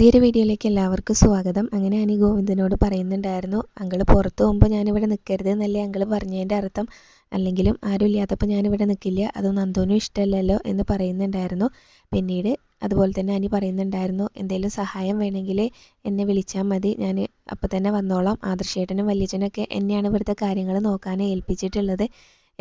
പുതിയൊരു വീഡിയോയിലേക്ക് എല്ലാവർക്കും സ്വാഗതം. അങ്ങനെ അനി ഗോവിന്ദനോട് പറയുന്നുണ്ടായിരുന്നു അങ്ങൾ പുറത്ത് പോകുമ്പോൾ ഞാനിവിടെ നിൽക്കരുത് എന്നല്ലേ അങ്ങൾ പറഞ്ഞതിന്റെ അർത്ഥം? അല്ലെങ്കിലും ആരും ഇല്ലാത്തപ്പോൾ ഞാനിവിടെ നിൽക്കില്ല അതൊന്നും അന്തോനും ഇഷ്ടമല്ലല്ലോ എന്ന് പറയുന്നുണ്ടായിരുന്നു. പിന്നീട് അതുപോലെ തന്നെ അനി പറയുന്നുണ്ടായിരുന്നു എന്തെങ്കിലും സഹായം വേണമെങ്കിൽ എന്നെ വിളിച്ചാൽ മതി. ഞാൻ അപ്പം തന്നെ വന്നോളാം. ആദർശേട്ടനും വല്യച്ഛനൊക്കെ എന്നെയാണ് ഇവിടുത്തെ കാര്യങ്ങൾ നോക്കാൻ ഏൽപ്പിച്ചിട്ടുള്ളത്.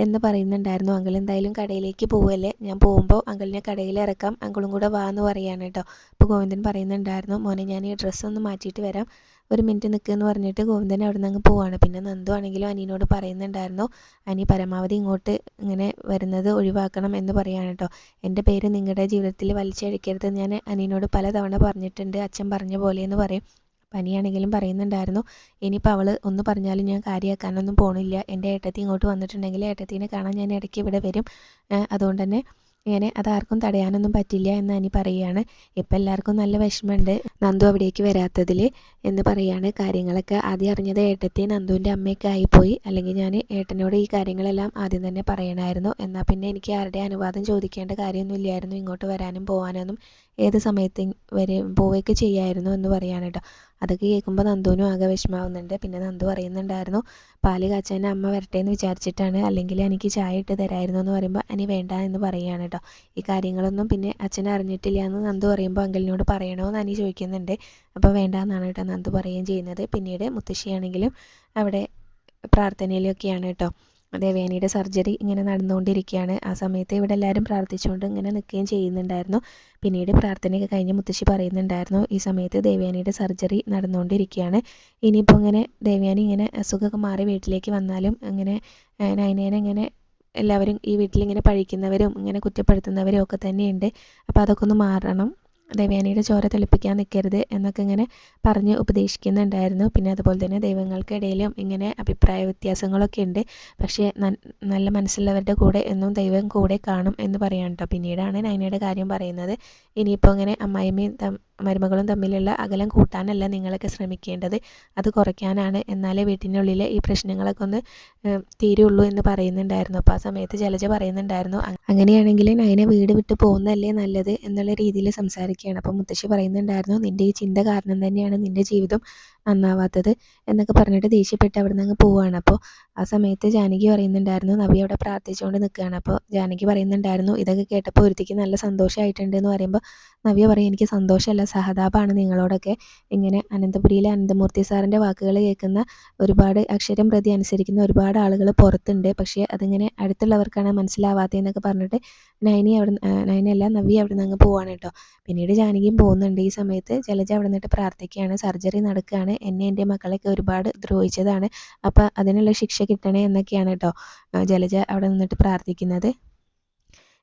എന്ന് പറയുന്നുണ്ടായിരുന്നു. അങ്കിൾ എന്തായാലും കടയിലേക്ക് പോവല്ലേ? ഞാൻ പോകുമ്പോൾ അങ്കിളിനെ കടയിൽ ഇറക്കാം. അങ്കിളും കൂടെ വാ എന്ന് പറയാണ് കേട്ടോ. അപ്പോൾ ഗോവിന്ദൻ പറയുന്നുണ്ടായിരുന്നു മോനെ ഞാൻ ഈ ഡ്രസ്സ് ഒന്ന് മാറ്റിയിട്ട് വരാം. ഒരു മിനിറ്റ് നിൽക്കുക എന്ന് പറഞ്ഞിട്ട് ഗോവിന്ദൻ അവിടെ നിന്ന് അങ്ങ് പോവാണ്. പിന്നെ നന്ദു ആണെങ്കിലും അനിയനോട് പറയുന്നുണ്ടായിരുന്നു അനി പരമാവധി ഇങ്ങോട്ട് ഇങ്ങനെ വരുന്നത് ഒഴിവാക്കണം എന്ന് പറയാണ് കേട്ടോ. എന്റെ പേര് നിങ്ങളുടെ ജീവിതത്തിൽ വലിച്ചഴിക്കരുത്. ഞാൻ അനിയനോട് പലതവണ പറഞ്ഞിട്ടുണ്ട്. അച്ഛൻ പറഞ്ഞ പോലെ എന്ന് പറയും. പനിയാണെങ്കിലും പറയുന്നുണ്ടായിരുന്നു. ഇനിയിപ്പോൾ അവൾ ഒന്ന് പറഞ്ഞാലും ഞാൻ കാര്യമാക്കാനൊന്നും പോണില്ല. എന്റെ ഏട്ടത്തി ഇങ്ങോട്ട് വന്നിട്ടുണ്ടെങ്കിൽ ഏട്ടത്തിനെ കാണാൻ ഞാൻ ഇടയ്ക്ക് ഇവിടെ വരും. അതുകൊണ്ട് തന്നെ ഇങ്ങനെ അതാർക്കും തടയാനൊന്നും പറ്റില്ല എന്ന് അനി പറയുകയാണ് ഇപ്പം എല്ലാവർക്കും നല്ല വിഷമമുണ്ട് നന്ദു അവിടേക്ക് വരാത്തതിൽ എന്ന് പറയാണ്. കാര്യങ്ങളൊക്കെ ആദ്യം അറിഞ്ഞത് ഏട്ടത്തി നന്ദുവിന്റെ അമ്മയൊക്കെ ആയിപ്പോയി. അല്ലെങ്കിൽ ഞാൻ ഏട്ടനോട് ഈ കാര്യങ്ങളെല്ലാം ആദ്യം തന്നെ പറയണമായിരുന്നു എന്നാൽ പിന്നെ എനിക്ക് ആരുടെ അനുവാദം ചോദിക്കേണ്ട കാര്യമൊന്നുമില്ലായിരുന്നു ഇങ്ങോട്ട് വരാനും പോകാനൊന്നും ഏത് സമയത്ത് വരെ പോവുകയൊക്കെ ചെയ്യായിരുന്നു എന്ന് പറയാണ് കേട്ടോ. അതൊക്കെ കേൾക്കുമ്പോൾ നന്ദുവിനും ആകെ വിഷമാവുന്നുണ്ട്. പിന്നെ നന്ദു പറയുന്നുണ്ടായിരുന്നു പാൽ കാച്ചാൻ അമ്മ വരട്ടെ എന്ന് വിചാരിച്ചിട്ടാണ്. അല്ലെങ്കിൽ എനിക്ക് ചായ ഇട്ട് തരായിരുന്നു എന്ന് പറയുമ്പോൾ അനി വേണ്ട എന്ന് പറയുകയാണ് കേട്ടോ. ഈ കാര്യങ്ങളൊന്നും പിന്നെ അച്ഛൻ അറിഞ്ഞിട്ടില്ല എന്ന് നന്ദു പറയുമ്പോൾ അങ്കലിനോട് പറയണോ എന്ന് അനി ചോദിക്കുന്നുണ്ട്. അപ്പോൾ വേണ്ട എന്നാണ് കേട്ടോ നന്ദു പറയുകയും ചെയ്യുന്നത്. പിന്നീട് മുത്തശ്ശിയാണെങ്കിലും അവിടെ പ്രാർത്ഥനയിലൊക്കെയാണ് കേട്ടോ. ദേവയാനിയുടെ സർജറി ഇങ്ങനെ നടന്നുകൊണ്ടിരിക്കുകയാണ്. ആ സമയത്ത് ഇവിടെ എല്ലാവരും പ്രാർത്ഥിച്ചുകൊണ്ട് ഇങ്ങനെ നിൽക്കുകയും ചെയ്യുന്നുണ്ടായിരുന്നു. പിന്നീട് പ്രാർത്ഥനയൊക്കെ കഴിഞ്ഞ് മുത്തശ്ശി പറയുന്നുണ്ടായിരുന്നു ഈ സമയത്ത് ദേവയാനിയുടെ സർജറി നടന്നുകൊണ്ടിരിക്കുകയാണ്. ഇനിയിപ്പോൾ ഇങ്ങനെ ദേവയാനി ഇങ്ങനെ അസുഖമൊക്കെ മാറി വീട്ടിലേക്ക് വന്നാലും അങ്ങനെ നയനേനെ ഇങ്ങനെ എല്ലാവരും ഈ വീട്ടിൽ ഇങ്ങനെ പഴിക്കുന്നവരും ഇങ്ങനെ കുറ്റപ്പെടുത്തുന്നവരും ഒക്കെ തന്നെയുണ്ട്. അപ്പോൾ അതൊക്കെ ഒന്ന് മാറണം. ദേവയാനിയുടെ ചോര തെളിപ്പിക്കാൻ നിൽക്കരുത് എന്നൊക്കെ ഇങ്ങനെ പറഞ്ഞ് ഉപദേശിക്കുന്നുണ്ടായിരുന്നു. പിന്നെ അതുപോലെ തന്നെ ദൈവങ്ങൾക്കിടയിലും ഇങ്ങനെ അഭിപ്രായ വ്യത്യാസങ്ങളൊക്കെ ഉണ്ട്. പക്ഷേ നല്ല മനസ്സുള്ളവരുടെ കൂടെ എന്നും ദൈവം കൂടെ കാണും എന്ന് പറയാം കേട്ടോ പിന്നീടാണ് നൈനയുടെ കാര്യം പറയുന്നത്. ഇനിയിപ്പോൾ ഇങ്ങനെ അമ്മായിമ്മയും മരുമകളും തമ്മിലുള്ള അകലം കൂട്ടാനല്ല നിങ്ങളൊക്കെ ശ്രമിക്കേണ്ടത്. അത് കുറയ്ക്കാനാണ്. എന്നാലേ വീട്ടിനുള്ളിലെ ഈ പ്രശ്നങ്ങളൊക്കെ ഒന്ന് തീരുള്ളൂ എന്ന് പറയുന്നുണ്ടായിരുന്നു. അപ്പോൾ ആ സമയത്ത് ജലജ പറയുന്നുണ്ടായിരുന്നു അങ്ങനെയാണെങ്കിൽ നയനെ വീട് വിട്ട് പോകുന്നതല്ലേ നല്ലത്? എന്നുള്ള രീതിയിൽ സംസാരിക്കുകയാണ്. അപ്പോൾ മുത്തശ്ശി പറയുന്നുണ്ടായിരുന്നു നിന്റെ ഈ ചിന്ത കാരണം തന്നെയാണ് നിന്റെ ജീവിതം നന്നാവാത്തത് എന്നൊക്കെ പറഞ്ഞിട്ട് ദേഷ്യപ്പെട്ട് അവിടെ നിന്ന് പോവുകയാണ് അപ്പോൾ ആ സമയത്ത് ജാനകി പറയുന്നുണ്ടായിരുന്നു നവി അവിടെ പ്രാർത്ഥിച്ചുകൊണ്ട് നിൽക്കുകയാണ്. അപ്പോൾ ജാനകി പറയുന്നുണ്ടായിരുന്നു ഇതൊക്കെ കേട്ടപ്പോൾ ഒരുത്തിക്ക് നല്ല സന്തോഷമായിട്ടുണ്ട് എന്ന് പറയുമ്പോൾ നവ്യ പറയും എനിക്ക് സന്തോഷമല്ല സഹതാപമാണ് നിങ്ങളോടൊക്കെ. ഇങ്ങനെ അനന്തപുരിയിലെ അനന്തമൂർത്തി സാറിന്റെ വാക്കുകൾ കേൾക്കുന്ന ഒരുപാട് അക്ഷരം പ്രതി അനുസരിക്കുന്ന ഒരുപാട് ആളുകൾ പുറത്തുണ്ട്. പക്ഷേ അതിങ്ങനെ അടുത്തുള്ളവർക്കാണ് മനസ്സിലാവാത്തതെന്നൊക്കെ പറഞ്ഞിട്ട് നൈനി അവിടെ നൈനയല്ല നവ്യ അവിടെ നിന്ന് അങ്ങ് പോവാണ് കേട്ടോ. പിന്നീട് ജാനകിയും പോകുന്നുണ്ട് ഈ സമയത്ത്. ജലജ അവിടെ നിന്നിട്ട് പ്രാർത്ഥിക്കുകയാണ്. സർജറി നടക്കുകയാണ്. എന്നെ എന്റെ മക്കളെയൊക്കെ ഒരുപാട് ദ്രോഹിച്ചതാണ്. അപ്പം അതിനുള്ള ശിക്ഷ കിട്ടണേ എന്നൊക്കെയാണ് കേട്ടോ ജലജ അവിടെ നിന്നിട്ട് പ്രാർത്ഥിക്കുന്നത്.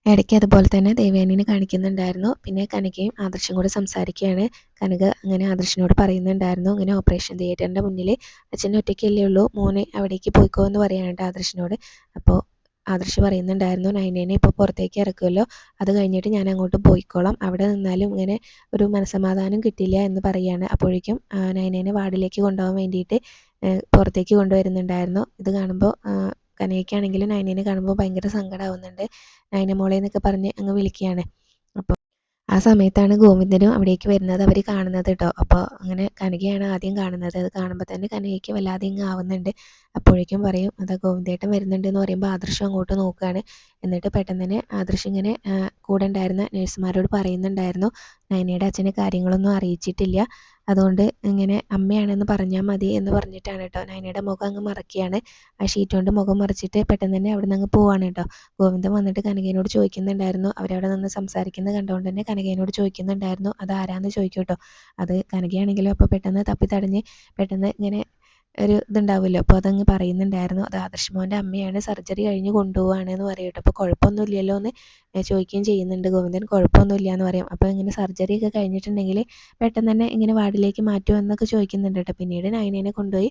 ഇടയ്ക്ക് അതുപോലെ തന്നെ ദേവയാനിനെ കാണിക്കുന്നുണ്ടായിരുന്നു. പിന്നെ കനകയും ആദർശം കൂടെ സംസാരിക്കുകയാണ്. കനക അങ്ങനെ ആദർശിനോട് പറയുന്നുണ്ടായിരുന്നു. അങ്ങനെ ഓപ്പറേഷൻ തിയേറ്ററിന്റെ മുന്നിൽ അച്ഛൻ ഒറ്റയ്ക്കല്ലേ ഉള്ളൂ. മോനെ അവിടേക്ക് പോയിക്കോ എന്ന് പറയാനുണ്ട് ആദർശിനോട്. അപ്പോൾ ആദർശ് പറയുന്നുണ്ടായിരുന്നു നൈനേനെ ഇപ്പോൾ പുറത്തേക്ക് ഇറക്കുമല്ലോ. അത് കഴിഞ്ഞിട്ട് ഞാൻ അങ്ങോട്ട് പോയിക്കോളാം. അവിടെ നിന്നാലും ഇങ്ങനെ ഒരു മനസമാധാനം കിട്ടില്ല എന്ന് പറയാണ്. അപ്പോഴേക്കും നൈനേനെ വാർഡിലേക്ക് കൊണ്ടുപോകാൻ വേണ്ടിയിട്ട് പുറത്തേക്ക് കൊണ്ടുവരുന്നുണ്ടായിരുന്നു. ഇത് കാണുമ്പോൾ കനയ്ക്കാണെങ്കിലും നൈനേനെ കാണുമ്പോൾ ഭയങ്കര സങ്കടമാവുന്നുണ്ട് നൈന മോളെ എന്നൊക്കെ പറഞ്ഞ് അങ്ങ് വിളിക്കുകയാണ്. അപ്പോൾ ആ സമയത്താണ് ഗോവിന്ദനും അവിടേക്ക് വരുന്നത് അവർ കാണുന്നത് കേട്ടോ. അപ്പോൾ അങ്ങനെ കനകയാണ് ആദ്യം കാണുന്നത്. അത് കാണുമ്പോൾ തന്നെ കനകയ്ക്ക് വല്ലാതെ ഇങ്ങ് ആവുന്നുണ്ട്. അപ്പോഴേക്കും പറയും അതാ ഗോവിന്ദേട്ടൻ വരുന്നുണ്ട് എന്ന് പറയുമ്പോൾ ആദർശം അങ്ങോട്ട് നോക്കുകയാണ് എന്നിട്ട് പെട്ടെന്ന് തന്നെ ആദർശം ഇങ്ങനെ കൂടെ ഉണ്ടായിരുന്ന നഴ്സുമാരോട് പറയുന്നുണ്ടായിരുന്നു നയനയുടെ അച്ഛനെ കാര്യങ്ങളൊന്നും അറിയിച്ചിട്ടില്ല. അതുകൊണ്ട് ഇങ്ങനെ അമ്മയാണെന്ന് പറഞ്ഞാൽ മതി എന്ന് പറഞ്ഞിട്ടാണ് കേട്ടോ. നയനയുടെ മുഖം അങ്ങ് മറക്കുകയാണ് ആ ഷീറ്റ് കൊണ്ട് മുഖം മറിച്ചിട്ട് പെട്ടെന്ന് തന്നെ അവിടെ നിന്ന് പോവാണ് കേട്ടോ. ഗോവിന്ദൻ വന്നിട്ട് കനകേനോട് ചോദിക്കുന്നുണ്ടായിരുന്നു. അവരവിടെ നിന്ന് സംസാരിക്കുന്നത് കണ്ടുകൊണ്ട് തന്നെ കനകേനോട് ചോദിക്കുന്നുണ്ടായിരുന്നു. അത് ആരാന്ന് ചോദിക്കും കേട്ടോ. അത് കനകയാണെങ്കിലും അപ്പോൾ പെട്ടെന്ന് തപ്പി തടഞ്ഞ് പെട്ടെന്ന് ഇങ്ങനെ ഒരു ഇതുണ്ടാവുമല്ലോ. അപ്പോൾ അതങ്ങ് പറയുന്നുണ്ടായിരുന്നു. അത് ആദർശ് മോന്റെ അമ്മയാണ് സർജറി കഴിഞ്ഞ് കൊണ്ടുപോവാണ് എന്ന് പറയും കേട്ടോ. അപ്പോൾ കുഴപ്പമൊന്നുമില്ലല്ലോ എന്ന് ചോദിക്കുകയും ചെയ്യുന്നുണ്ട്. ഗോവിന്ദൻ കുഴപ്പമൊന്നുമില്ല എന്ന് പറയും. അപ്പോൾ ഇങ്ങനെ സർജറി ഒക്കെ കഴിഞ്ഞിട്ടുണ്ടെങ്കിൽ പെട്ടെന്ന് തന്നെ ഇങ്ങനെ വാർഡിലേക്ക് മാറ്റുമോ എന്നൊക്കെ ചോദിക്കുന്നുണ്ട് കേട്ടോ. പിന്നീട് നൈനേനെ കൊണ്ടുപോയി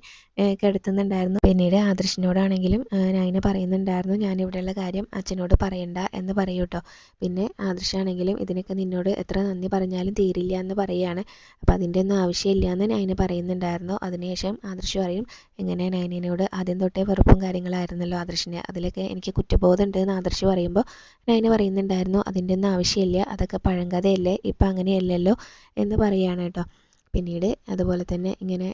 കിടത്തുന്നുണ്ടായിരുന്നു. പിന്നീട് ആദർശിനോടാണെങ്കിലും നൈനെ പറയുന്നുണ്ടായിരുന്നു ഞാൻ ഇവിടെയുള്ള കാര്യം അച്ഛനോട് പറയണ്ട എന്ന് പറയും കേട്ടോ. പിന്നെ ആദർശാണെങ്കിലും ഇതിനൊക്കെ നിന്നോട് എത്ര നന്ദി പറഞ്ഞാലും തീരില്ല എന്ന് പറയുകയാണ് അപ്പോൾ അതിന്റെ ഒന്നും ആവശ്യമില്ല എന്ന് നൈന പറയുന്നുണ്ടായിരുന്നു. അതിനുശേഷം ആദർശ് പറയും പറയും എങ്ങനെ നൈനിനോട് ആദ്യം തൊട്ടേ വെറുപ്പും കാര്യങ്ങളായിരുന്നല്ലോ ആദർശിന്. അതിലൊക്കെ എനിക്ക് കുറ്റബോധമുണ്ട് എന്ന് ആദർശ് പറയുമ്പോൾ നൈന പറയുന്നുണ്ടായിരുന്നു അതിന്റെ ഒന്നും ആവശ്യമില്ല അതൊക്കെ പഴങ്കഥയല്ലേ ഇപ്പം അങ്ങനെയല്ലല്ലോ എന്ന് പറയുകയാണ് കേട്ടോ. പിന്നീട് അതുപോലെ തന്നെ ഇങ്ങനെ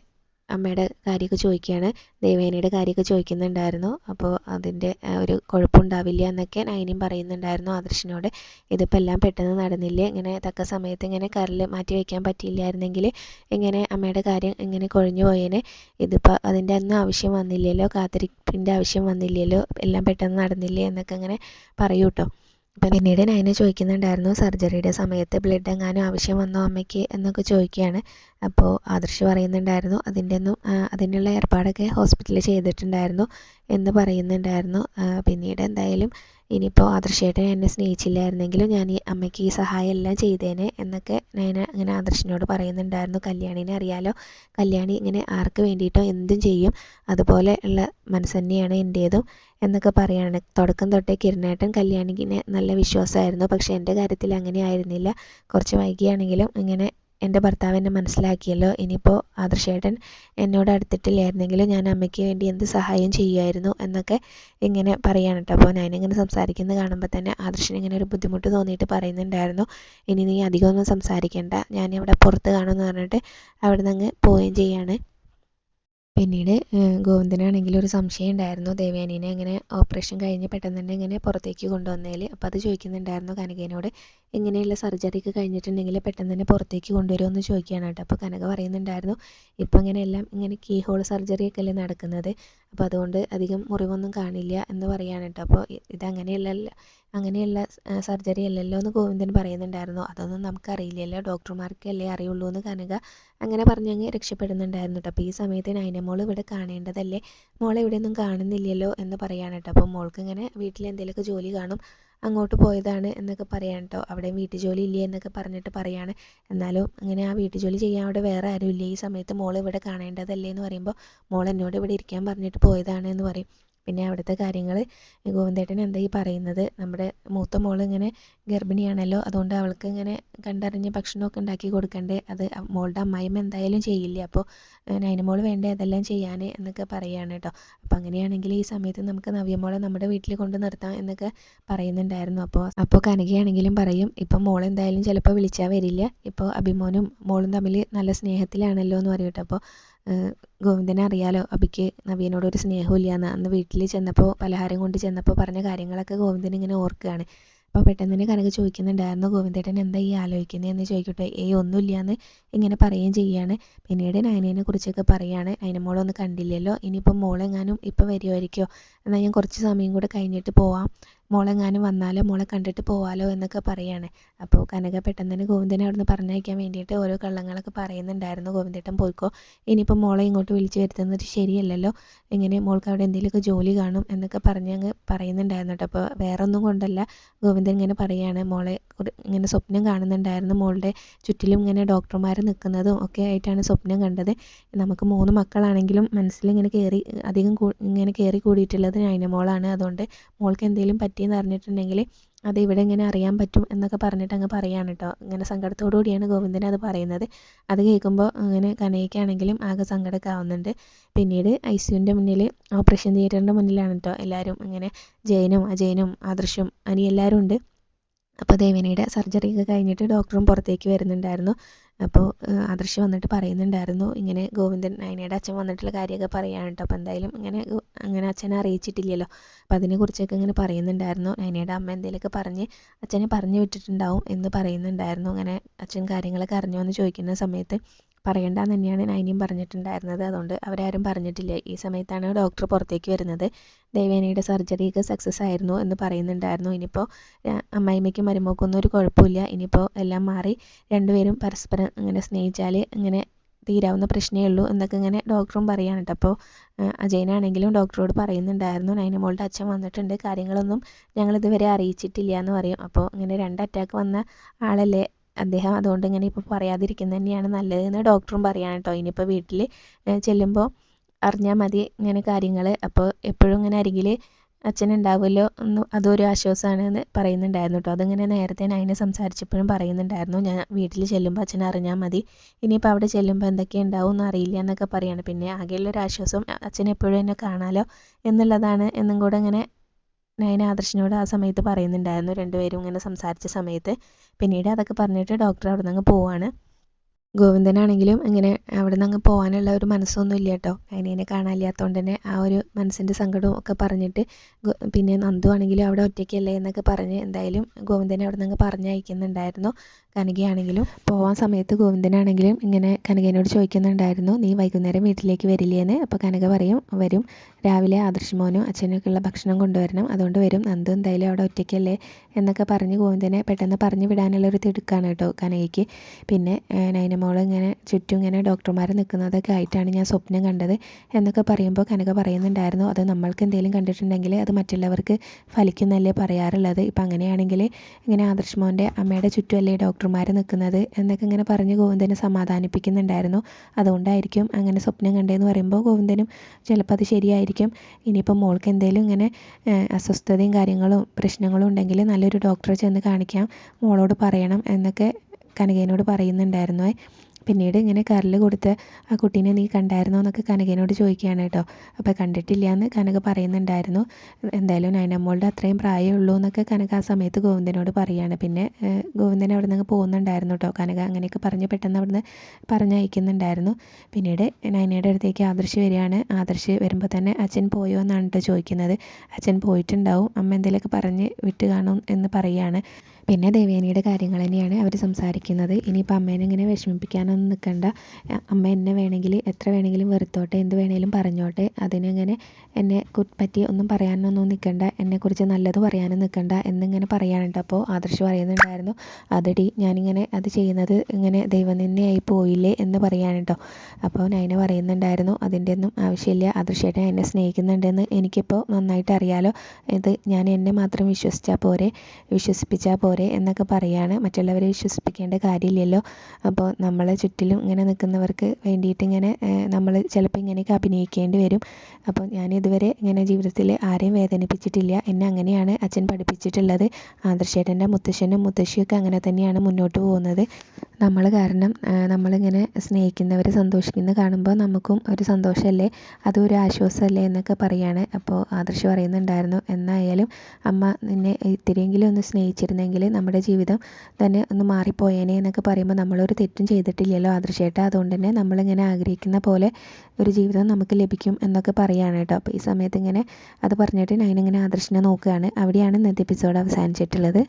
അമ്മയുടെ കാര്യമൊക്കെ ചോദിക്കുകയാണ്. ദേവേനയുടെ കാര്യമൊക്കെ ചോദിക്കുന്നുണ്ടായിരുന്നു. അപ്പോൾ അതിന്റെ ഒരു കുഴപ്പമുണ്ടാവില്ല എന്നൊക്കെ നയനിയും പറയുന്നുണ്ടായിരുന്നു ആദർശിനോട്. ഇതിപ്പോൾ എല്ലാം പെട്ടെന്ന് നടന്നില്ലേ? ഇങ്ങനെ തക്ക സമയത്ത് ഇങ്ങനെ കരൽ മാറ്റി വയ്ക്കാൻ പറ്റിയില്ലായിരുന്നെങ്കിൽ ഇങ്ങനെ അമ്മയുടെ കാര്യം ഇങ്ങനെ കുഴഞ്ഞു പോയേനെ. ഇതിപ്പോൾ അതിന്റെ ഒന്നും ആവശ്യം വന്നില്ലല്ലോ. കാത്തിരിപ്പിന്റെ ആവശ്യം വന്നില്ലല്ലോ. എല്ലാം പെട്ടെന്ന് നടന്നില്ലേ എന്നൊക്കെ ഇങ്ങനെ പറയൂ കേട്ടോ അപ്പം പിന്നീട് നയന ചോദിക്കുന്നുണ്ടായിരുന്നു സർജറിയുടെ സമയത്ത് ബ്ലഡ് എങ്ങാനും ആവശ്യം വന്നോ അമ്മയ്ക്ക്? എന്നൊക്കെ ചോദിക്കുകയാണ്. അപ്പോൾ ആദർശ് പറയുന്നുണ്ടായിരുന്നു അതിന്റെ ഒന്നും അതിനുള്ള ഏർപ്പാടൊക്കെ ഹോസ്പിറ്റലിൽ ചെയ്തിട്ടുണ്ടായിരുന്നു എന്ന് പറയുന്നുണ്ടായിരുന്നു. പിന്നീട് എന്തായാലും ഇനിയിപ്പോൾ ആദർശേട്ടൻ എന്നെ സ്നേഹിച്ചില്ലായിരുന്നെങ്കിലും ഞാൻ ഈ അമ്മയ്ക്ക് ഈ സഹായം എല്ലാം ചെയ്തേനെ എന്നൊക്കെ ഞാൻ അങ്ങനെ ആദർശിനോട് പറയുന്നുണ്ടായിരുന്നു. കല്യാണിനെ അറിയാലോ. കല്യാണി ഇങ്ങനെ ആർക്ക് വേണ്ടിയിട്ടോ എന്തും ചെയ്യും. അതുപോലെ ഉള്ള മനസ്സ് തന്നെയാണ് എന്റേതും എന്നൊക്കെ പറയാണ്. തുടക്കം തൊട്ടേ കിരണേട്ടൻ കല്യാണിക്കിനെ നല്ല വിശ്വാസമായിരുന്നു. പക്ഷേ എന്റെ കാര്യത്തിൽ അങ്ങനെ ആയിരുന്നില്ല. കുറച്ച് വൈകിയാണെങ്കിലും ഇങ്ങനെ എന്റെ ഭർത്താവ് എന്നെ മനസ്സിലാക്കിയല്ലോ. ഇനിയിപ്പോൾ ആദർശേട്ടൻ എന്നോട് അടുത്തിട്ടില്ലായിരുന്നെങ്കിലും ഞാൻ അമ്മയ്ക്ക് വേണ്ടി എന്ത് സഹായം ചെയ്യുമായിരുന്നു എന്നൊക്കെ ഇങ്ങനെ പറയാണ് കേട്ടോ. അപ്പോൾ ഞാനിങ്ങനെ സംസാരിക്കുന്നത് കാണുമ്പോൾ തന്നെ ആദർശന് ഇങ്ങനെ ഒരു ബുദ്ധിമുട്ട് തോന്നിയിട്ട് പറയുന്നുണ്ടായിരുന്നു. ഇനി നീ അധികമൊന്നും സംസാരിക്കേണ്ട. ഇവിടെ പുറത്ത് കാണുമെന്ന് പറഞ്ഞിട്ട് അവിടെ നിന്ന് അങ്ങ് പോവുകയും ചെയ്യാണ്. പിന്നീട് ഗോവിന്ദനാണെങ്കിൽ ഒരു സംശയം ഉണ്ടായിരുന്നു. ദേവയാനീനെ ഇങ്ങനെ ഓപ്പറേഷൻ കഴിഞ്ഞ് പെട്ടെന്ന് തന്നെ ഇങ്ങനെ പുറത്തേക്ക് കൊണ്ടുവന്നതിൽ അപ്പോൾ അത് ചോദിക്കുന്നുണ്ടായിരുന്നു കനകേനോട് ഇങ്ങനെയുള്ള സർജറി ഒക്കെ കഴിഞ്ഞിട്ടുണ്ടെങ്കിൽ പെട്ടെന്ന് തന്നെ പുറത്തേക്ക് കൊണ്ടുവരുമെന്ന് ചോദിക്കുകയാണ് കേട്ടോ. അപ്പോൾ കനക പറയുന്നുണ്ടായിരുന്നു ഇപ്പോൾ ഇങ്ങനെ എല്ലാം ഇങ്ങനെ കീ ഹോൾ സർജറി ഒക്കെ അല്ലേ നടക്കുന്നത്? അപ്പോൾ അതുകൊണ്ട് അധികം മുറിവൊന്നും കാണില്ല എന്ന് പറയുകയാണ് കേട്ടോ. അപ്പോൾ ഇതങ്ങനെയുള്ള അങ്ങനെയുള്ള സർജറി അല്ലല്ലോ എന്ന് ഗോവിന്ദൻ പറയുന്നുണ്ടായിരുന്നു. അതൊന്നും നമുക്കറിയില്ലല്ലോ. ഡോക്ടർമാർക്കല്ലേ അറിയുള്ളൂ എന്ന് കനക അങ്ങനെ പറഞ്ഞങ്ങ് രക്ഷപ്പെടുന്നുണ്ടായിരുന്നു കേട്ടോ. അപ്പോൾ ഈ സമയത്ത് നൈനമോൾ ഇവിടെ കാണേണ്ടതല്ലേ? മോളെ ഇവിടെയൊന്നും കാണുന്നില്ലല്ലോ എന്ന് പറയാണ് കേട്ടോ. അപ്പോൾ മോൾക്ക് ഇങ്ങനെ വീട്ടിൽ എന്തെങ്കിലുമൊക്കെ ജോലി കാണും അങ്ങോട്ട് പോയതാണ് എന്നൊക്കെ പറയാൻ കേട്ടോ. അവിടെ വീട്ടുജോലി ഇല്ലേ എന്നൊക്കെ പറഞ്ഞിട്ട് പറയാണ്. എന്നാലും അങ്ങനെ ആ വീട്ടുജോലി ചെയ്യാൻ അവിടെ വേറെ ആരും ഇല്ല? ഈ സമയത്ത് മോൾ ഇവിടെ കാണേണ്ടതല്ലേ എന്ന് പറയുമ്പോൾ മോൾ എന്നോട് ഇവിടെ ഇരിക്കാൻ പറഞ്ഞിട്ട് പോയതാണ് എന്ന് പറയും. പിന്നെ അവിടുത്തെ കാര്യങ്ങൾ ഗോവിന്ദേട്ടൻ എന്താ ഈ പറയുന്നത്? നമ്മുടെ മൂത്ത മോൾ ഇങ്ങനെ ഗർഭിണിയാണല്ലോ അതുകൊണ്ട് അവൾക്ക് ഇങ്ങനെ കണ്ടറിഞ്ഞ് ഭക്ഷണമൊക്കെ ഉണ്ടാക്കി കൊടുക്കണ്ടേ? അത് മോളുടെ അമ്മായിമ്മ എന്തായാലും ചെയ്യില്ല? അപ്പോൾ നൈനമോൾ വേണ്ടേ അതെല്ലാം ചെയ്യാൻ എന്നൊക്കെ പറയുകയാണ് കേട്ടോ. അപ്പോൾ അങ്ങനെയാണെങ്കിൽ ഈ സമയത്ത് നമുക്ക് നവ്യമോളെ നമ്മുടെ വീട്ടിൽ കൊണ്ട് നിർത്താം എന്നൊക്കെ പറയുന്നുണ്ടായിരുന്നു. അപ്പോൾ അപ്പോൾ കനകയാണെങ്കിലും പറയും ഇപ്പം മോൾ എന്തായാലും ചിലപ്പോൾ വിളിച്ചാൽ വരില്ല. ഇപ്പോൾ അഭിമോനും മോളും തമ്മിൽ നല്ല സ്നേഹത്തിലാണല്ലോ എന്ന് പറയും കേട്ടോ. അപ്പോൾ ഗോവിന്ദനെ അറിയാലോ? അബിക്ക് നവീനോട് ഒരു സ്നേഹവും എന്ന് അന്ന് വീട്ടിൽ ചെന്നപ്പോൾ പലഹാരം കൊണ്ട് ചെന്നപ്പോൾ പറഞ്ഞ കാര്യങ്ങളൊക്കെ ഗോവിന്ദൻ ഇങ്ങനെ ഓർക്കുകയാണ് അപ്പോൾ പെട്ടെന്ന് തന്നെ കനക ചോദിക്കുന്നുണ്ടായിരുന്നു ഗോവിന്ദേട്ടൻ എന്താ ഈ ആലോചിക്കുന്നതെന്ന് ചോദിക്കട്ടെ. ഏയ് ഒന്നുമില്ലാന്ന് ഇങ്ങനെ പറയുകയും ചെയ്യാണ്. പിന്നീട് നയനേനെ കുറിച്ചൊക്കെ പറയാണ്. നയനമോളൊന്നും കണ്ടില്ലല്ലോ. ഇനിയിപ്പോൾ മോളെങ്ങാനും ഇപ്പോൾ വരുമായിരിക്കുമോ എന്നാൽ ഞാൻ കുറച്ച് സമയം കൂടെ കഴിഞ്ഞിട്ട് പോവാം. മോളെങ്ങാനും വന്നാലോ മോളെ കണ്ടിട്ട് പോവാലോ എന്നൊക്കെ പറയാണ്. അപ്പോൾ കനക പെട്ടെന്ന് തന്നെ ഗോവിന്ദനെ അവിടുന്ന് പറഞ്ഞയക്കാൻ വേണ്ടിയിട്ട് ഓരോ കള്ളങ്ങളൊക്കെ പറയുന്നുണ്ടായിരുന്നു. ഗോവിന്ദേട്ടൻ പോയിക്കോ ഇനിയിപ്പോൾ മോളെ ഇങ്ങോട്ട് വിളിച്ചു വരുത്തുന്നത് ശരിയല്ലല്ലോ. ഇങ്ങനെ മോൾക്ക് അവിടെ എന്തെങ്കിലുമൊക്കെ ജോലി കാണും എന്നൊക്കെ പറഞ്ഞ് അങ്ങ് പറയുന്നുണ്ടായിരുന്നു കേട്ടോ. അപ്പോൾ വേറെ ഒന്നും കൊണ്ടല്ല ഗോവിന്ദൻ ഇങ്ങനെ പറയാണ്. മോളെ ഇങ്ങനെ സ്വപ്നം കാണുന്നുണ്ടായിരുന്നു. മോളുടെ ചുറ്റിലും ഇങ്ങനെ ഡോക്ടർമാർ നിൽക്കുന്നതും ഒക്കെ ആയിട്ടാണ് സ്വപ്നം കണ്ടത്. നമുക്ക് മൂന്ന് മക്കളാണെങ്കിലും മനസ്സിൽ ഇങ്ങനെ കയറി അധികം ഇങ്ങനെ കയറി കൂടിയിട്ടുള്ളത് നൈനമോളാണ്. അതുകൊണ്ട് മോൾക്ക് എന്തെങ്കിലും പറ്റിയെന്ന് അറിഞ്ഞിട്ടുണ്ടെങ്കിൽ അത് ഇവിടെ ഇങ്ങനെ അറിയാൻ പറ്റും എന്നൊക്കെ പറഞ്ഞിട്ട് അങ്ങ് പറയാണ് കേട്ടോ ഇങ്ങനെ സങ്കടത്തോടു കൂടിയാണ് ഗോവിന്ദൻ അത് പറയുന്നത്. അത് കേൾക്കുമ്പോൾ അങ്ങനെ കനയ്ക്കാണെങ്കിലും ആകെ സങ്കടമൊക്കെ ആവുന്നുണ്ട് പിന്നീട് ഐ സിയുവിന്റെ മുന്നിൽ ഓപ്പറേഷൻ തിയേറ്ററിന്റെ മുന്നിലാണ് കേട്ടോ എല്ലാവരും ഇങ്ങനെ ജയനും അജയനും ആദർശും അനി എല്ലാവരും ഉണ്ട്. അപ്പോൾ ദേവനയുടെ സർജറി ഒക്കെ കഴിഞ്ഞിട്ട് ഡോക്ടറും പുറത്തേക്ക് വരുന്നുണ്ടായിരുന്നു. അപ്പോൾ ആദർശ് വന്നിട്ട് പറയുന്നുണ്ടായിരുന്നു. ഇങ്ങനെ ഗോവിന്ദൻ നയനയുടെ അച്ഛൻ വന്നിട്ടുള്ള കാര്യമൊക്കെ പറയാൻ കേട്ടോ അപ്പോൾ എന്തായാലും ഇങ്ങനെ അങ്ങനെ അച്ഛനെ അറിയിച്ചിട്ടില്ലല്ലോ. അപ്പോൾ അതിനെക്കുറിച്ചൊക്കെ ഇങ്ങനെ പറയുന്നുണ്ടായിരുന്നു. നയനയുടെ അമ്മ എന്തെങ്കിലുമൊക്കെ പറഞ്ഞ് അച്ഛനെ പറഞ്ഞു വിട്ടിട്ടുണ്ടാവും എന്ന് പറയുന്നുണ്ടായിരുന്നു. അങ്ങനെ അച്ഛൻ കാര്യങ്ങളൊക്കെ അറിഞ്ഞോ എന്ന് ചോദിക്കുന്ന സമയത്ത് പറയണ്ടെന്ന് തന്നെയാണ് നൈനിയും പറഞ്ഞിട്ടുണ്ടായിരുന്നത്. അതുകൊണ്ട് അവരാരും പറഞ്ഞിട്ടില്ല. ഈ സമയത്താണ് ഡോക്ടർ പുറത്തേക്ക് വരുന്നത്. ദേവേനയുടെ സർജറിയൊക്കെ സക്സസ് ആയിരുന്നു എന്ന് പറയുന്നുണ്ടായിരുന്നു. ഇനിയിപ്പോൾ അമ്മായിമ്മയ്ക്കും മരുമോക്കൊന്നും ഒരു കുഴപ്പമില്ല. ഇനിയിപ്പോൾ എല്ലാം മാറി രണ്ടുപേരും പരസ്പരം ഇങ്ങനെ സ്നേഹിച്ചാൽ ഇങ്ങനെ തീരാവുന്ന പ്രശ്നമേ ഉള്ളൂ എന്നൊക്കെ ഇങ്ങനെ ഡോക്ടറും പറയാണ് കേട്ടോ. അപ്പോൾ അജയനാണെങ്കിലും ഡോക്ടറോട് പറയുന്നുണ്ടായിരുന്നു. നൈനമോളുടെ അച്ഛൻ വന്നിട്ടുണ്ട്. കാര്യങ്ങളൊന്നും ഞങ്ങൾ ഇതുവരെ അറിയിച്ചിട്ടില്ല എന്ന് പറയും. അപ്പോൾ ഇങ്ങനെ രണ്ട് അറ്റാക്ക് വന്ന ആളല്ലേ? അദ്ദേഹം അതുകൊണ്ട് ഇങ്ങനെ ഇപ്പോൾ പറയാതിരിക്കുന്നത് തന്നെയാണ് നല്ലതെന്ന് ഡോക്ടറും പറയാണ് കേട്ടോ. ഇനിയിപ്പോൾ വീട്ടിൽ ചെല്ലുമ്പോൾ അറിഞ്ഞാൽ മതി ഇങ്ങനെ കാര്യങ്ങൾ അപ്പോൾ എപ്പോഴും ഇങ്ങനെ അരികിൽ അച്ഛനുണ്ടാവുമല്ലോ എന്ന് അതൊരു ആശ്വാസമാണ് എന്ന് പറയുന്നുണ്ടായിരുന്നു കേട്ടോ. അതിങ്ങനെ നേരത്തെ അതിനെ സംസാരിച്ചപ്പോഴും പറയുന്നുണ്ടായിരുന്നു. ഞാൻ വീട്ടിൽ ചെല്ലുമ്പോൾ അച്ഛൻ അറിഞ്ഞാൽ മതി. ഇനിയിപ്പോൾ അവിടെ ചെല്ലുമ്പോൾ എന്തൊക്കെ ഉണ്ടാവും എന്ന് അറിയില്ല എന്നൊക്കെ പറയാണ്. പിന്നെ ആകെയുള്ളൊരു ആശ്വാസം അച്ഛൻ എപ്പോഴും എന്നെ കാണാലോ എന്നുള്ളതാണ് എന്നും കൂടെ ഇങ്ങനെ നൈന ആദർശിനോട് ആ സമയത്ത് പറയുന്നുണ്ടായിരുന്നു. രണ്ടുപേരും ഇങ്ങനെ സംസാരിച്ച സമയത്ത് പിന്നീട് അതൊക്കെ പറഞ്ഞിട്ട് ഡോക്ടർ അവിടെ നിന്ന് പോവാണ്. ഗോവിന്ദനാണെങ്കിലും ഇങ്ങനെ അവിടെ നിന്ന് അങ്ങ് പോകാനുള്ള ഒരു മനസ്സൊന്നും ഇല്ല കേട്ടോ അതിനെ കാണാനില്ലാത്തതുകൊണ്ട് തന്നെ ആ ഒരു മനസ്സിന്റെ സങ്കടവും ഒക്കെ പറഞ്ഞിട്ട് പിന്നെ നന്ദു ആണെങ്കിലും അവിടെ ഒറ്റയ്ക്കല്ലേ എന്നൊക്കെ പറഞ്ഞ് എന്തായാലും ഗോവിന്ദനെ അവിടെ നിന്ന് പറഞ്ഞയക്കുന്നുണ്ടായിരുന്നു കനകയാണെങ്കിലും. പോകാൻ സമയത്ത് ഗോവിന്ദനാണെങ്കിലും ഇങ്ങനെ കനകേനോട് ചോദിക്കുന്നുണ്ടായിരുന്നു നീ വൈകുന്നേരം വീട്ടിലേക്ക് വരില്ലേന്ന്? അപ്പോൾ കനക പറയും വരും. രാവിലെ ആദർശ് മോനും ഭക്ഷണം കൊണ്ടുവരണം. അതുകൊണ്ട് വരും. നന്ദു എന്തായാലും അവിടെ ഒറ്റയ്ക്കല്ലേ? എന്നൊക്കെ പറഞ്ഞ് ഗോവിന്ദനെ പെട്ടെന്ന് പറഞ്ഞു വിടാനുള്ള ഒരു തിടുക്കാണ് കേട്ടോ കനകയ്ക്ക്. പിന്നെ നൈനമോൾ ഇങ്ങനെ ചുറ്റും ഇങ്ങനെ ഡോക്ടർമാർ നിൽക്കുന്നതൊക്കെ ആയിട്ടാണ് ഞാൻ സ്വപ്നം കണ്ടത് എന്നൊക്കെ പറയുമ്പോൾ കനക പറയുന്നുണ്ടായിരുന്നു. അത് നമ്മൾക്ക് എന്തെങ്കിലും കണ്ടിട്ടുണ്ടെങ്കിൽ അത് മറ്റുള്ളവർക്ക് ഫലിക്കുന്നല്ലേ പറയാറുള്ളത്. ഇപ്പം അങ്ങനെയാണെങ്കിൽ ഇങ്ങനെ ആദർശ് മോന്റെ അമ്മയുടെ ചുറ്റുമല്ലേ ഡോക്ടർമാർ നിൽക്കുന്നത് എന്നൊക്കെ ഇങ്ങനെ പറഞ്ഞ് ഗോവിന്ദനെ സമാധാനിപ്പിക്കുന്നുണ്ടായിരുന്നു. അതുകൊണ്ടായിരിക്കും അങ്ങനെ സ്വപ്നം കണ്ടതെന്ന് പറയുമ്പോൾ ഗോവിന്ദനും ചിലപ്പോൾ അത് ശരിയായിരിക്കും. ഇനിയിപ്പോൾ മോൾക്ക് എന്തെങ്കിലും ഇങ്ങനെ അസ്വസ്ഥതയും കാര്യങ്ങളും പ്രശ്നങ്ങളും ഉണ്ടെങ്കിൽ നല്ലൊരു ഡോക്ടറെ ചെന്ന് കാണിക്കാം മോളോട് പറയണം എന്നൊക്കെ കനകേനോട് പറയുന്നുണ്ടായിരുന്നു. പിന്നീട് ഇങ്ങനെ കരൽ കൊടുത്ത് ആ കുട്ടീനെ നീ കണ്ടായിരുന്നോ? എന്നൊക്കെ കനകേനോട് ചോദിക്കുകയാണ് കേട്ടോ. അപ്പോൾ കണ്ടിട്ടില്ല എന്ന് കനക പറയുന്നുണ്ടായിരുന്നു. എന്തായാലും നൈനമ്മോളുടെ അത്രയും പ്രായമേ ഉള്ളൂ എന്നൊക്കെ കനക ആ സമയത്ത് ഗോവിന്ദനോട് പറയുകയാണ് പിന്നെ ഗോവിന്ദൻ അവിടെ നിന്ന് പോകുന്നുണ്ടായിരുന്നു കേട്ടോ. കനക അങ്ങനെയൊക്കെ പറഞ്ഞ് പെട്ടെന്ന് അവിടുന്ന് പറഞ്ഞയക്കുന്നുണ്ടായിരുന്നു. പിന്നീട് നൈനയുടെ അടുത്തേക്ക് ആദർശ് വരികയാണ്. ആദർശ് വരുമ്പോൾ തന്നെ അച്ഛൻ പോയോ എന്നാണ് കേട്ടോ ചോദിക്കുന്നത്. അച്ഛൻ പോയിട്ടുണ്ടാവും. അമ്മ എന്തെങ്കിലുമൊക്കെ പറഞ്ഞ് വിട്ട് കാണും എന്ന് പറയുകയാണ് പിന്നെ ദേവേനിയുടെ കാര്യങ്ങൾ തന്നെയാണ് അവർ സംസാരിക്കുന്നത്. ഇനിയിപ്പോൾ അമ്മേനെ ഇങ്ങനെ വിഷമിപ്പിക്കാനൊന്നും നിൽക്കണ്ട. അമ്മ എന്നെ വേണമെങ്കിൽ എത്ര വേണമെങ്കിലും വെറുത്തോട്ടെ എന്ത് വേണമെങ്കിലും പറഞ്ഞോട്ടെ. അതിനങ്ങനെ എന്നെ പറ്റി ഒന്നും പറയാനൊന്നും നിൽക്കണ്ട. എന്നെക്കുറിച്ച് നല്ലത് പറയാനും നിൽക്കണ്ട എന്നിങ്ങനെ പറയാനുണ്ട് അപ്പോൾ ആദർശ് പറയുന്നുണ്ടായിരുന്നു അതടി ഞാനിങ്ങനെ അത് ചെയ്യുന്നത് ഇങ്ങനെ ദൈവനിന്ദയായി പോയില്ലേ എന്ന് പറയാൻ കേട്ടോ അപ്പോൾ നൈന പറയുന്നുണ്ടായിരുന്നു അതിന്റെ ഒന്നും ആവശ്യമില്ല. ആദർശേട്ടൻ എന്നെ സ്നേഹിക്കുന്നുണ്ടെന്ന് എനിക്കിപ്പോൾ നന്നായിട്ട് അറിയാലോ. ഇത് ഞാൻ എന്നെ മാത്രം വിശ്വസിച്ചാൽ പോരെ വിശ്വസിപ്പിച്ചാൽ പോരെ എന്നൊക്കെ പറയാണ്. മറ്റുള്ളവരെ വിശ്വസിപ്പിക്കേണ്ട കാര്യമില്ലല്ലോ. അപ്പോൾ നമ്മളെ ചുറ്റിലും ഇങ്ങനെ നിൽക്കുന്നവർക്ക് വേണ്ടിയിട്ട് ഇങ്ങനെ നമ്മൾ ചിലപ്പോൾ ഇങ്ങനെയൊക്കെ അഭിനയിക്കേണ്ടി വരും. അപ്പോൾ ഞാൻ ഇതുവരെ ഇങ്ങനെ ജീവിതത്തിൽ ആരെയും വേദനിപ്പിച്ചിട്ടില്ല. എന്നെ അങ്ങനെയാണ് അച്ഛൻ പഠിപ്പിച്ചിട്ടുള്ളത്. ആദർശേട്ടന്റെ മുത്തശ്ശനും മുത്തശ്ശിയൊക്കെ അങ്ങനെ തന്നെയാണ് മുന്നോട്ട് പോകുന്നത്. നമ്മൾ കാരണം നമ്മളിങ്ങനെ സ്നേഹിക്കുന്നവരെ സന്തോഷിക്കുന്നത് കാണുമ്പോൾ നമുക്കും ഒരു സന്തോഷമല്ലേ? അതും ഒരു ആശ്വാസമല്ലേ എന്നൊക്കെ പറയാണ്. അപ്പോൾ ആദർശ് പറയുന്നുണ്ടായിരുന്നു എന്നായാലും അമ്മ നിന്നെ ഇത്തിരിയെങ്കിലും ഒന്ന് സ്നേഹിച്ചിരുന്നെങ്കിൽ നമ്മുടെ ജീവിതം തന്നെ ഒന്ന് മാറിപ്പോയേനെ എന്നൊക്കെ പറയുമ്പോൾ നമ്മളൊരു തെറ്റും ചെയ്തിട്ടില്ലല്ലോ ആദർശേട്ടാ? അതുകൊണ്ട് തന്നെ നമ്മളിങ്ങനെ ആഗ്രഹിക്കുന്ന പോലെ ഒരു ജീവിതം നമുക്ക് ലഭിക്കും എന്നൊക്കെ പറയുകയാണ് കേട്ടോ. അപ്പോൾ ഈ സമയത്ത് ഇങ്ങനെ അത് പറഞ്ഞിട്ട് ഞാനിങ്ങനെ ആദർശിനെ നോക്കുകയാണ്. അവിടെയാണ് ഇന്നത്തെ എപ്പിസോഡ് അവസാനിച്ചിട്ടുള്ളത്.